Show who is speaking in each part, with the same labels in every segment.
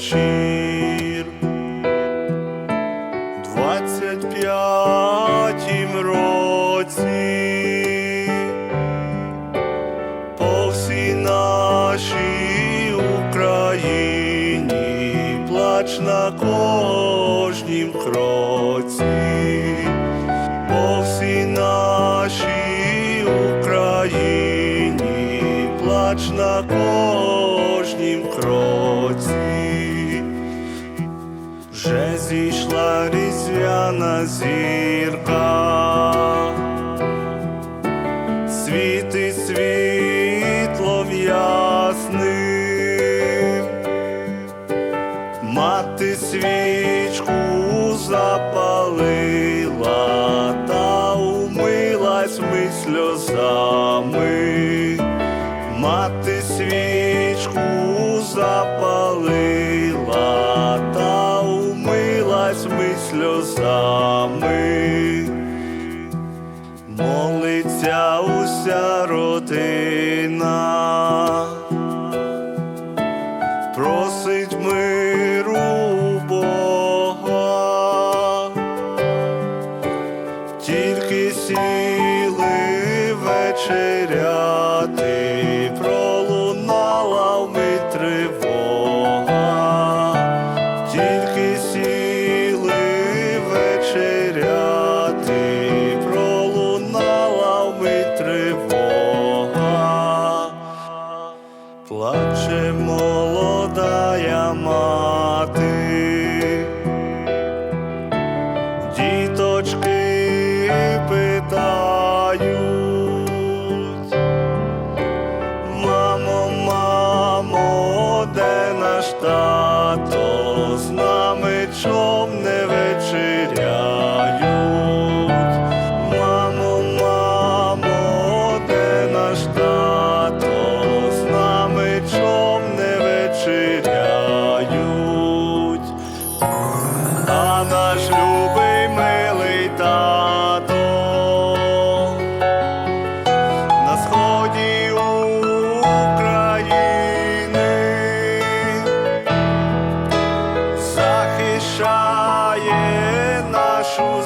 Speaker 1: вечір, двадцять п'ятім році, по всій нашій Україні плач на кожнім кроці. зійшла різдвяна зірка. Сами молиться уся родина, просить миру Бога, тільки сіли вечеряти. 这样吗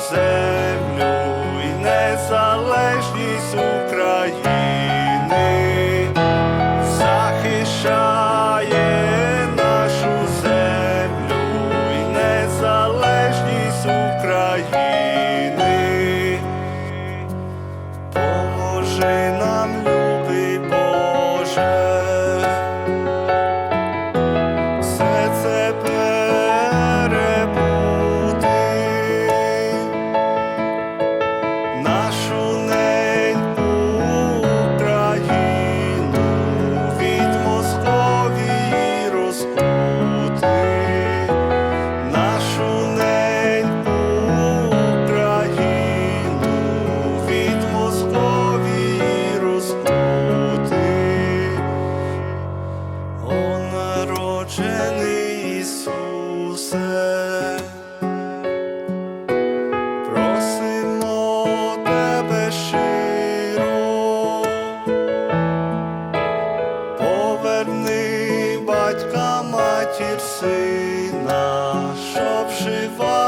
Speaker 1: quiser. нашу матір сина, що вшива.